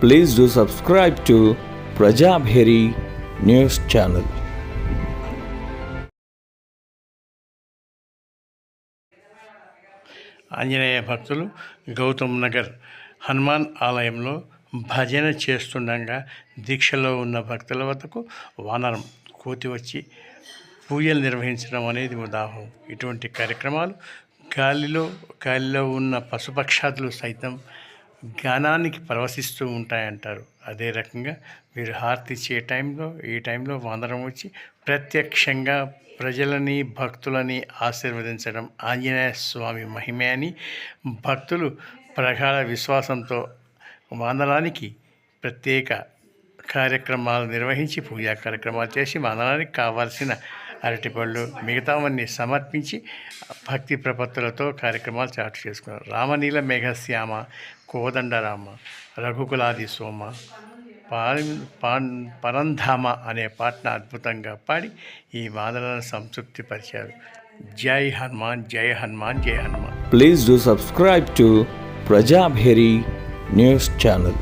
Please do subscribe to Prajabheri news channel. Anjaneya భక్తులు గౌతమ్ నగర్ హనుమాన్ ఆలయంలో భజన చేస్తుండగా దీక్షలో ఉన్న భక్తుల వద్దకు వానరం కోతి వచ్చి పూజలు నిర్వహించడం అనేది ఉదాహరణ ఇటువంటి కార్యక్రమాలు గాలిలో గాలిలో ఉన్న పశుపక్షాదులు సైతం గానానికి ప్రవశిస్తూ ఉంటాయంటారు. అదే రకంగా వీరు హారతి ఇచ్చే టైంలో ఈ టైంలో వందరం వచ్చి ప్రత్యక్షంగా ప్రజలని భక్తులని ఆశీర్వదించడం ఆంజనేయ స్వామి మహిమే అని భక్తులు ప్రగాఢ విశ్వాసంతో వందనానికి ప్రత్యేక కార్యక్రమాలు నిర్వహించి పూజా కార్యక్రమాలు చేసి వందనానికి కావాల్సిన అరటిపళ్ళు మిగతావన్నీ సమర్పించి భక్తి ప్రపత్తులతో కార్యక్రమాలు చాటు చేసుకున్నారు. రామనీల మేఘశ్యామ కోదండరామ రఘుకులాది సోమ పారి పాన్ పరంధామ అనే పాటను అద్భుతంగా పాడి ఈ వాదనలను సంతృప్తిపరిచారు జై హనుమాన్ జై హనుమాన్ జై Hanuman. Please do subscribe to Prajabheri news channel